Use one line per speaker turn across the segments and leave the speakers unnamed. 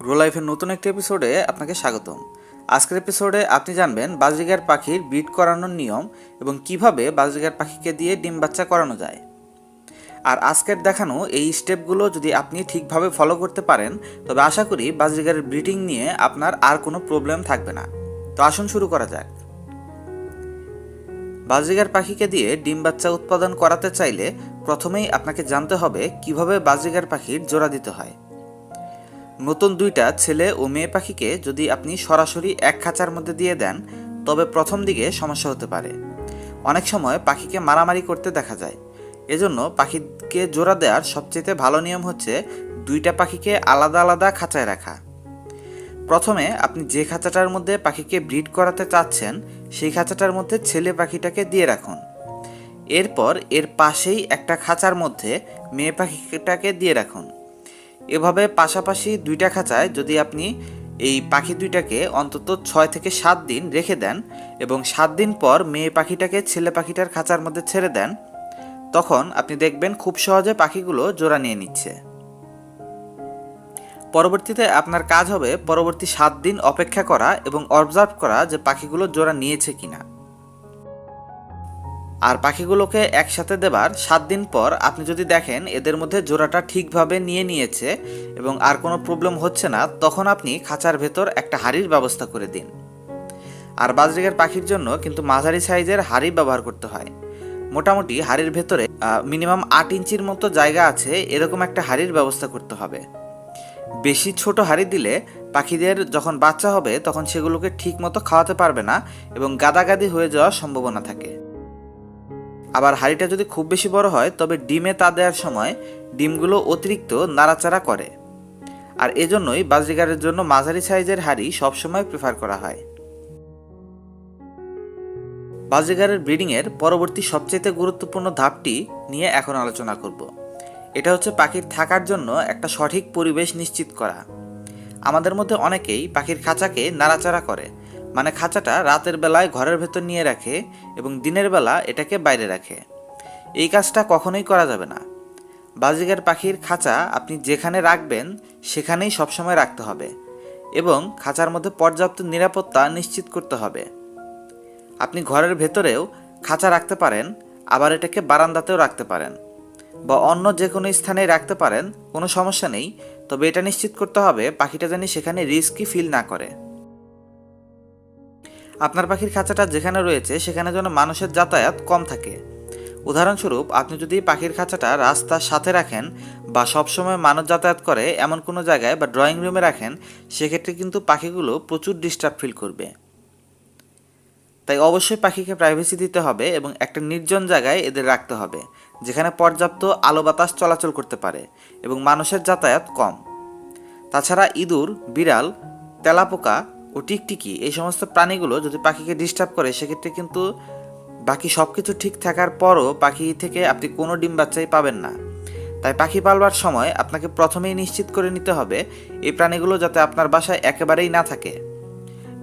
Grow লাইফের নতুন একটি এপিসোডে আপনাকে স্বাগতম। আজকের এপিসোডে আপনি জানবেন বাজরিগার পাখির ব্রিড করানোর নিয়ম এবং কীভাবে বাজরিগার পাখিকে দিয়ে ডিম বাচ্চা করানো যায়। আর আজকের দেখানো এই স্টেপগুলো যদি আপনি ঠিকভাবে ফলো করতে পারেন, তবে আশা করি বাজরিগারের ব্রিডিং নিয়ে আপনার আর কোনো প্রবলেম থাকবে না। তো আসুন শুরু করা যাক। বাজরিগার পাখিকে দিয়ে ডিম বাচ্চা উৎপাদন করাতে চাইলে প্রথমেই আপনাকে জানতে হবে কীভাবে বাজরিগার পাখির জোড়া দিতে হয়। নতুন দুইটা ছেলে ও মেয়ে পাখিকে যদি আপনি সরাসরি এক খাঁচার মধ্যে দিয়ে দেন, তবে প্রথম দিকে সমস্যা হতে পারে। অনেক সময় পাখিকে মারামারি করতে দেখা যায়। এজন্য পাখিকে জোড়া দেওয়ার সবচেয়ে ভালো নিয়ম হচ্ছে দুইটা পাখিকে আলাদা আলাদা খাঁচায় রাখা। প্রথমে আপনি যে খাঁচাটার মধ্যে পাখিকে ব্রিড করাতে চাচ্ছেন, সেই খাঁচাটার মধ্যে ছেলে পাখিটাকে দিয়ে রাখুন। এরপর এর পাশেই একটা খাঁচার মধ্যে মেয়ে পাখিটাকে দিয়ে রাখুন। এভাবে পাশাপাশি দুইটা খাঁচায় যদি আপনি এই পাখি দুইটাকে অন্তত ছয় থেকে সাত দিন রেখে দেন এবং সাত দিন পর মেয়ে পাখিটাকে ছেলে পাখিটার খাঁচার মধ্যে ছেড়ে দেন, তখন আপনি দেখবেন খুব সহজে পাখিগুলো জোড়া নিয়ে নিচ্ছে। পরবর্তীতে আপনার কাজ হবে পরবর্তী সাত দিন অপেক্ষা করা এবং অবজার্ভ করা যে পাখিগুলো জোড়া নিয়েছে কিনা। আর পাখিগুলোকে একসাথে দেবার সাত দিন পর আপনি যদি দেখেন এদের মধ্যে জোড়াটা ঠিকভাবে নিয়ে নিয়েছে এবং আর কোনো প্রবলেম হচ্ছে না, তখন আপনি খাঁচার ভেতর একটা হাড়ির ব্যবস্থা করে দিন। আর বাজরিগার পাখির জন্য কিন্তু মাঝারি সাইজের হাড়ি ব্যবহার করতে হয়। মোটামুটি হাড়ির ভেতরে মিনিমাম আট ইঞ্চির মতো জায়গা আছে, এরকম একটা হাড়ির ব্যবস্থা করতে হবে। বেশি ছোট হাড়ি দিলে পাখিদের যখন বাচ্চা হবে, তখন সেগুলোকে ঠিক মতো খাওয়াতে পারবে না এবং গাদাগাদি হয়ে যাওয়ার সম্ভাবনা থাকে। আবার হাঁড়িটা যদি খুব বেশি বড় হয়, তবে ডিমে তা দেওয়ার সময় ডিমগুলো অতিরিক্ত নাড়াচাড়া করে। আর এজন্যই বাজরিগারের জন্য মাঝারি সাইজের হাঁড়ি সবসময় প্রেফার করা হয়। বাজরিগারের ব্রিডিংয়ের পরবর্তী সবচেয়ে গুরুত্বপূর্ণ ধাপটি নিয়ে এখন আলোচনা করব। এটা হচ্ছে পাখির থাকার জন্য একটা সঠিক পরিবেশ নিশ্চিত করা। আমাদের মধ্যে অনেকেই পাখির খাঁচাকে নাড়াচাড়া করে মানে খাঁচাটা রাতের বেলায় ঘরের ভেতর নিয়ে রাখে এবং দিনের বেলা এটাকে বাইরে রাখে। এই কাজটা কখনোই করা যাবে না। বাজিগার পাখির খাঁচা আপনি যেখানে রাখবেন, সেখানেই সবসময় রাখতে হবে এবং খাঁচার মধ্যে পর্যাপ্ত নিরাপত্তা নিশ্চিত করতে হবে। আপনি ঘরের ভেতরেও খাঁচা রাখতে পারেন, আবার এটাকে বারান্দাতেও রাখতে পারেন বা অন্য যে কোনো স্থানে রাখতে পারেন, কোনো সমস্যা নেই। তবে এটা নিশ্চিত করতে হবে পাখিটা যেন সেখানে রিস্কি ফিল না করে। আপনার পাখির খাঁচাটা যেখানে রয়েছে, সেখানে যেন মানুষের যাতায়াত কম থাকে। উদাহরণস্বরূপ, আপনি যদি পাখির খাঁচাটা রাস্তার সাথে রাখেন বা সবসময় মানুষ যাতায়াত করে এমন কোনো জায়গায় বা ড্রয়িং রুমে রাখেন, সেক্ষেত্রে কিন্তু পাখিগুলো প্রচুর ডিস্টার্ব ফিল করবে। তাই অবশ্যই পাখিকে প্রাইভেসি দিতে হবে এবং একটা নির্জন জায়গায় এদের রাখতে হবে, যেখানে পর্যাপ্ত আলো বাতাস চলাচল করতে পারে এবং মানুষের যাতায়াত কম। তাছাড়া ইঁদুর, বিড়াল, তেলাপোকা ও টিকটিকি এই সমস্ত প্রাণীগুলো যদি পাখিকে ডিস্টার্ব করে, সেক্ষেত্রে কিন্তু বাকি সব কিছু ঠিক থাকার পরও পাখি থেকে আপনি কোনো ডিম বাচ্চাই পাবেন না। তাই পাখি পালবার সময় আপনাকে প্রথমেই নিশ্চিত করে নিতে হবে এই প্রাণীগুলো যাতে আপনার বাসায় একেবারেই না থাকে।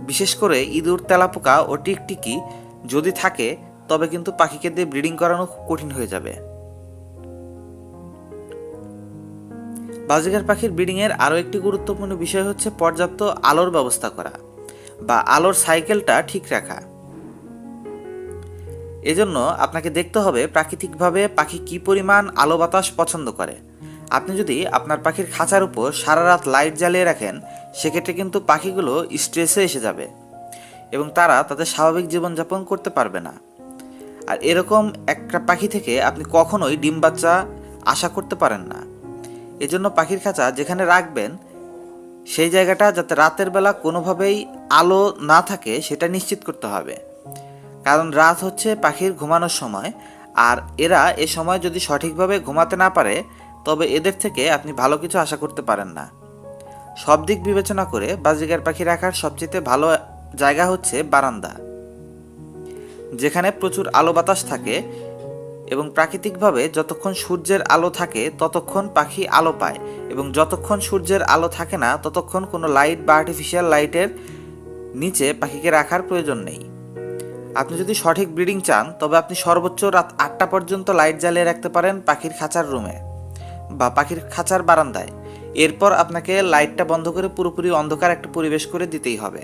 বিশেষ করে ইঁদুর, তেলাপোকা ও টিকটিকি যদি থাকে, তবে কিন্তু পাখিকে দিয়ে ব্রিডিং করানো খুব কঠিন হয়ে যাবে। বাজিগার পাখির ব্রিডিংয়ের আরও একটি গুরুত্বপূর্ণ বিষয় হচ্ছে পর্যাপ্ত আলোর ব্যবস্থা করা। বা আলোর সাইকেলটা ঠিক রাখা। এজন্য আপনাকে দেখতে হবে প্রাকৃতিকভাবে পাখি কি পরিমাণ আলো বাতাস পছন্দ করে। আপনি যদি আপনার পাখির খাঁচার উপর সারা রাত লাইট জ্বালিয়ে রাখেন, সেক্ষেত্রে কিন্তু পাখিগুলো স্ট্রেসে এসে যাবে এবং তারা তাদের স্বাভাবিক জীবনযাপন করতে পারবে না। আর এরকম একটা পাখি থেকে আপনি কখনোই ডিম বাচ্চা আশা করতে পারেন না। এজন্য পাখির খাঁচা যেখানে রাখবেন সেই জায়গাটা যাতে রাতের বেলা কোনোভাবেই আলো না থাকে, সেটা নিশ্চিত করতে হবে। কারণ রাত হচ্ছে পাখির ঘুমানোর সময়, আর এরা এ সময় যদি সঠিকভাবে ঘুমাতে না পারে, তবে এদের থেকে আপনি ভালো কিছু আশা করতে পারেন না। সব দিক বিবেচনা করে বাজিগার পাখি রাখার সবচেয়ে ভালো জায়গা হচ্ছে বারান্দা। যেখানে প্রচুর আলো বাতাস থাকে এবং প্রাকৃতিকভাবে যতক্ষণ সূর্যের আলো থাকে, ততক্ষণ পাখি আলো পায় এবং যতক্ষণ সূর্যের আলো থাকে না, ততক্ষণ কোনো লাইট বা আর্টিফিশিয়াল লাইটের নিচে পাখিকে রাখার প্রয়োজন নেই। আপনি যদি সঠিক ব্রিডিং চান, তবে আপনি সর্বোচ্চ রাত আটটা পর্যন্ত লাইট জ্বালিয়ে রাখতে পারেন পাখির খাঁচার রুমে বা পাখির খাঁচার বারান্দায়। এরপর আপনাকে লাইটটা বন্ধ করে পুরোপুরি অন্ধকার একটা পরিবেশ করে দিতেই হবে।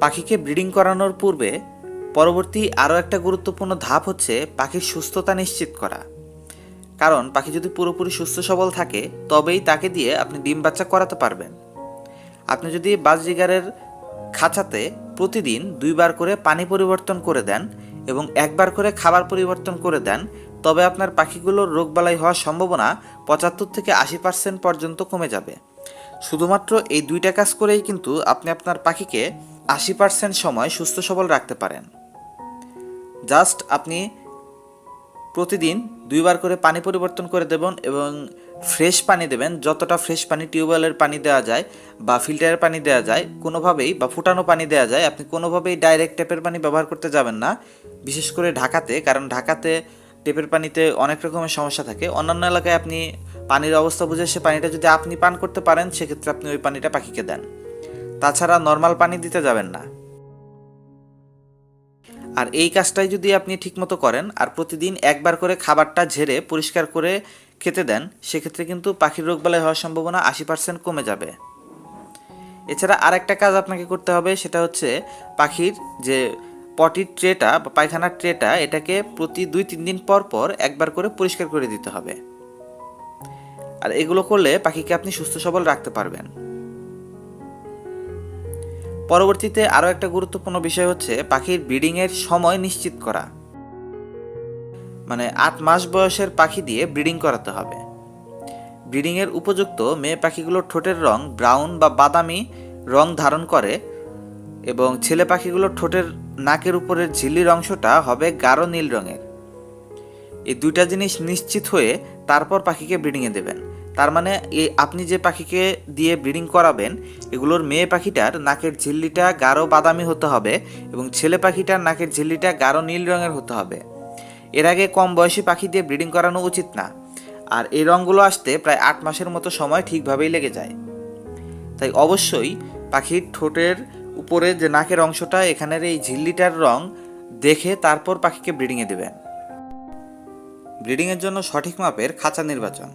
পাখিকে ব্রিডিং করানোর পূর্বে পরবর্তী আরও একটা গুরুত্বপূর্ণ ধাপ হচ্ছে পাখির সুস্থতা নিশ্চিত করা। কারণ পাখি যদি পুরোপুরি সুস্থ সবল থাকে, তবেই তাকে দিয়ে আপনি ডিম বাচ্চা করাতে পারবেন। আপনি যদি বাজরিগারের খাঁচাতে প্রতিদিন দুইবার করে পানি পরিবর্তন করে দেন এবং একবার করে খাবার পরিবর্তন করে দেন, তবে আপনার পাখিগুলোর রোগবালাই হওয়ার সম্ভাবনা পঁচাত্তর থেকে আশি পার্সেন্ট পর্যন্ত কমে যাবে। শুধুমাত্র এই দুইটা কাজ করেই কিন্তু আপনি আপনার পাখিকে আশি পার্সেন্ট সময় সুস্থ সবল রাখতে পারেন। জাস্ট আপনি প্রতিদিন দুইবার করে পানি পরিবর্তন করে দেবেন এবং ফ্রেশ পানি দেবেন। যতটা ফ্রেশ পানি টিউবওয়েলের পানি দেওয়া যায় বা ফিল্টারের পানি দেওয়া যায়, কোনোভাবেই বা ফুটানো পানি দেওয়া যায়, আপনি কোনোভাবেই ডাইরেক্ট ট্যাপের পানি ব্যবহার করতে যাবেন না। বিশেষ করে ঢাকাতে, কারণ ঢাকাতে টেপের পানিতে অনেক রকমের সমস্যা থাকে। অন্যান্য এলাকায় আপনি পানির অবস্থা বুঝে সে পানিটা যদি আপনি পান করতে পারেন, সেক্ষেত্রে আপনি ওই পানিটা পাখিকে দেন। তাছাড়া নর্মাল পানি দিতে যাবেন না। আর এই কাজটাই যদি আপনি ঠিকমতো করেন আর প্রতিদিন একবার করে খাবারটা ঝেড়ে পরিষ্কার করে খেতে দেন, সেক্ষেত্রে কিন্তু পাখির রোগবালাই হওয়ার সম্ভাবনা আশি পার্সেন্ট কমে যাবে। এছাড়া আরেকটা কাজ আপনাকে করতে হবে, সেটা হচ্ছে পাখির যে পটির ট্রেটা বা পায়খানার ট্রেটা এটাকে প্রতি দুই তিন দিন পর পর একবার করে পরিষ্কার করে দিতে হবে। আর এগুলো করলে পাখিকে আপনি সুস্থ সবল রাখতে পারবেন। পরবর্তীতে আরও একটা গুরুত্বপূর্ণ বিষয় হচ্ছে পাখির ব্রিডিংয়ের সময় নিশ্চিত করা। মানে আট মাস বয়সের পাখি দিয়ে ব্রিডিং করাতে হবে। ব্রিডিংয়ের উপযুক্ত মেয়ে পাখিগুলোর ঠোঁটের রং ব্রাউন বা বাদামি রং ধারণ করে এবং ছেলে পাখিগুলোর ঠোঁটের নাকের উপরের ঝিল্লির অংশটা হবে গাঢ় নীল রঙের। এই দুইটা জিনিস নিশ্চিত হয়ে তারপর পাখিকে ব্রিডিংয়ে দেবেন। তার মানে এই আপনি যে পাখিকে দিয়ে ব্রিডিং করাবেন, এগুলোর মেয়ে পাখিটার নাকের ঝিল্লিটা গাঢ় বাদামি হতে হবে এবং ছেলে পাখিটার নাকের ঝিল্লিটা গাঢ় নীল রঙের হতে হবে। এর আগে কম বয়সী পাখি দিয়ে ব্রিডিং করানো উচিত না, আর এই রঙগুলো আসতে প্রায় আট মাসের মতো সময় ঠিকভাবেই লেগে যায়। তাই অবশ্যই পাখির ঠোঁটের উপরে যে নাকের অংশটা, এখানের এই ঝিল্লিটার রং দেখে তারপর পাখিকে ব্রিডিংয়ে দেবেন। ব্রিডিংয়ের জন্য সঠিক মাপের খাঁচা নির্বাচন।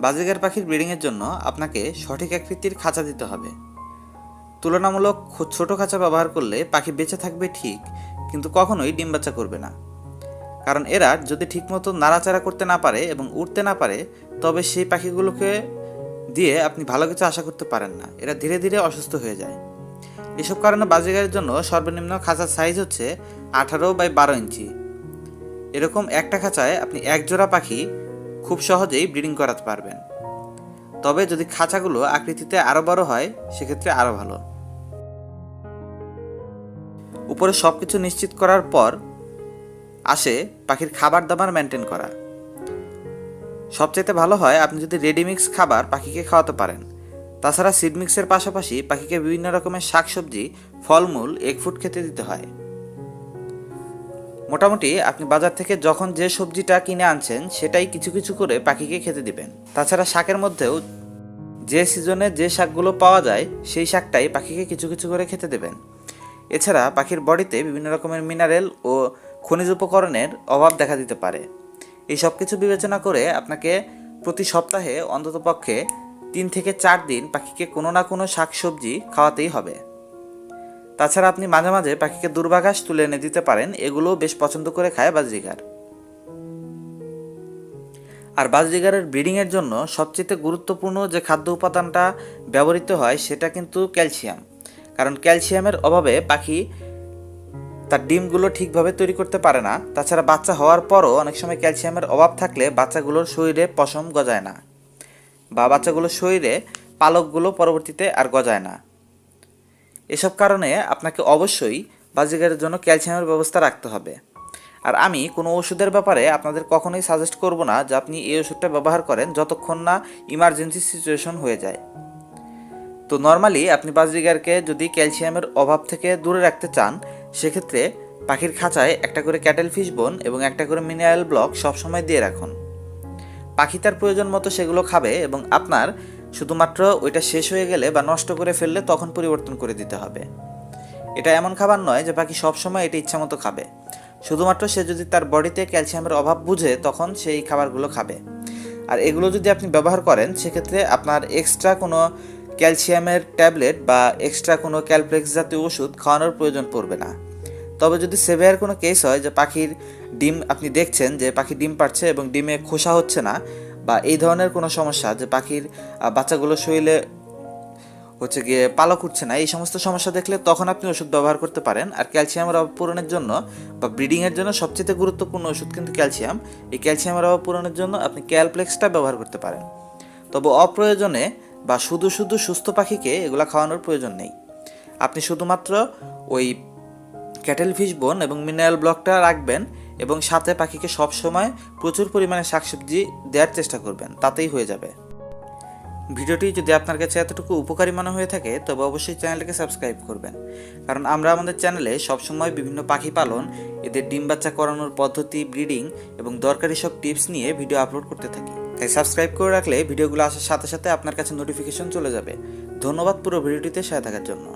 বাজিগার পাখির ব্রিডিংয়ের জন্য আপনাকে সঠিক আকৃতির খাঁচা দিতে হবে। তুলনামূলক ছোট খাঁচা ব্যবহার করলে পাখি বেঁচে থাকবে ঠিক, কিন্তু কখনোই ডিম বাচ্চা করবে না। কারণ এরা যদি ঠিকমতো নাড়াচাড়া করতে না পারে এবং উঠতে না পারে, তবে সেই পাখিগুলোকে দিয়ে আপনি ভালো কিছু আশা করতে পারেন না। এরা ধীরে ধীরে অসুস্থ হয়ে যায়। এসব কারণে বাজিগারের জন্য সর্বনিম্ন খাঁচার সাইজ হচ্ছে আঠারো বাই বারো ইঞ্চি। এরকম একটা খাঁচায় আপনি এক জোড়া পাখি খুব সহজেই ব্রিডিং করাতে পারবেন। তবে যদি খাঁচাগুলো আকৃতিতে আরও বড় হয়, সেক্ষেত্রে আরও ভালো। উপরে সব কিছু নিশ্চিত করার পর আসে পাখির খাবার দাবার মেনটেন করা। সবচাইতে ভালো হয় আপনি যদি রেডিমিক্স খাবার পাখিকে খাওয়াতে পারেন। তাছাড়া সিডমিক্সের পাশাপাশি পাখিকে বিভিন্ন রকমের শাকসবজি, ফলমূল এগ ফুড খেতে দিতে হয়। মোটামুটি আপনি বাজার থেকে যখন যে সবজিটা কিনে আনছেন, সেটাই কিছু কিছু করে পাখিকে খেতে দিবেন। তাছাড়া শাকের মধ্যেও যে সিজনে যে শাকগুলো পাওয়া যায়, সেই শাকটাই পাখিকে কিছু কিছু করে খেতে দেবেন। এছাড়া পাখির বডিতে বিভিন্ন রকমের মিনারেল ও খনিজ উপকরণের অভাব দেখা দিতে পারে। এই সব কিছু বিবেচনা করে আপনাকে প্রতি সপ্তাহে অন্ততপক্ষে তিন থেকে চার দিন পাখিকে কোনো না কোনো শাকসবজি খাওয়াতেই হবে। তাছাড়া আপনি মাঝে মাঝে পাখিকে দুর্বাঘাস তুলে এনে দিতে পারেন, এগুলোও বেশ পছন্দ করে খায় বাজরিগার। আর বাজরিগারের ব্রিডিংয়ের জন্য সবচেয়ে গুরুত্বপূর্ণ যে খাদ্য উপাদানটা ব্যবহৃত হয়, সেটা কিন্তু ক্যালসিয়াম। কারণ ক্যালসিয়ামের অভাবে পাখি তার ডিমগুলো ঠিকভাবে তৈরি করতে পারে না। তাছাড়া বাচ্চা হওয়ার পরও অনেক সময় ক্যালসিয়ামের অভাব থাকলে বাচ্চাগুলোর শরীরে পশম গজায় না বা বাচ্চাগুলোর শরীরে পালকগুলো পরবর্তীতে আর গজায় না। এসব কারণে আপনাকে অবশ্যই বাজিগারের জন্য ক্যালসিয়ামের ব্যবস্থা রাখতে হবে। আর আমি কোনো ওষুধের ব্যাপারে আপনাদের কখনোই সাজেস্ট করব না যে আপনি এই ওষুধটা ব্যবহার করেন যতক্ষণ না ইমার্জেন্সি সিচুয়েশন হয়ে যায়। তো নর্মালি আপনি বাজিগারকে যদি ক্যালসিয়ামের অভাব থেকে দূরে রাখতে চান, সেক্ষেত্রে পাখির খাঁচায় একটা করে ক্যাটেল ফিশ বোন এবং একটা করে মিনারেল ব্লক সবসময় দিয়ে রাখুন। পাখি তার প্রয়োজন মতো সেগুলো খাবে এবং আপনার শুধুমাত্র ওইটা শেষ হয়ে গেলে বা নষ্ট করে ফেললে তখন পরিবর্তন করে দিতে হবে। এটা এমন খাবার নয় যে পাখি সবসময় এটা ইচ্ছা মতো খাবে। শুধুমাত্র সে যদি তার বডিতে ক্যালসিয়ামের অভাব বুঝে তখন সেই খাবারগুলো খাবে। আর এগুলো যদি আপনি ব্যবহার করেন, সেক্ষেত্রে আপনার এক্সট্রা কোনো ক্যালসিয়ামের ট্যাবলেট বা এক্সট্রা কোনো ক্যালপ্লেক্স জাতীয় ওষুধ খাওয়ানোর প্রয়োজন পড়বে না। তবে যদি সেভিয়ার কোনো কেস হয় যে পাখির ডিম আপনি দেখছেন যে পাখি ডিম পাড়ছে এবং ডিমে খোসা হচ্ছে না বা এই ধরনের কোনো সমস্যা যে পাখির বাচ্চাগুলো শরীরে হচ্ছে গিয়ে পালক উঠছে না, এই সমস্ত সমস্যা দেখলে তখন আপনি ওষুধ ব্যবহার করতে পারেন। আর ক্যালসিয়ামের অভাব পূরণের জন্য বা ব্রিডিংয়ের জন্য সবচেয়ে গুরুত্বপূর্ণ ওষুধ কিন্তু ক্যালসিয়াম। এই ক্যালসিয়ামের অভাব পূরণের জন্য আপনি ক্যালপ্লেক্সটা ব্যবহার করতে পারেন। তবে অপ্রয়োজনে বা শুধু শুধু সুস্থ পাখিকে এগুলো খাওয়ানোর প্রয়োজন নেই। আপনি শুধুমাত্র ওই ক্যাটেল ফিশ বোন এবং মিনারেল ব্লকটা রাখবেন এবং সাথে পাখিকে সবসময় প্রচুর পরিমাণে শাকসবজি দেওয়ার চেষ্টা করবেন, তাতেই হয়ে যাবে। ভিডিওটি যদি আপনার কাছে এতটুকু উপকারী মনে হয়ে থাকে, তবে অবশ্যই চ্যানেলটিকে সাবস্ক্রাইব করবেন। কারণ আমরা আমাদের চ্যানেলে সবসময় বিভিন্ন পাখি পালন, এদের ডিম বাচ্চা করানোর পদ্ধতি, ব্রিডিং এবং দরকারি সব টিপস নিয়ে ভিডিও আপলোড করতে থাকি। তাই সাবস্ক্রাইব করে রাখলে ভিডিওগুলো আসার সাথে সাথে আপনার কাছে নোটিফিকেশন চলে যাবে। ধন্যবাদ পুরো ভিডিওটিতে সাথে থাকার জন্য।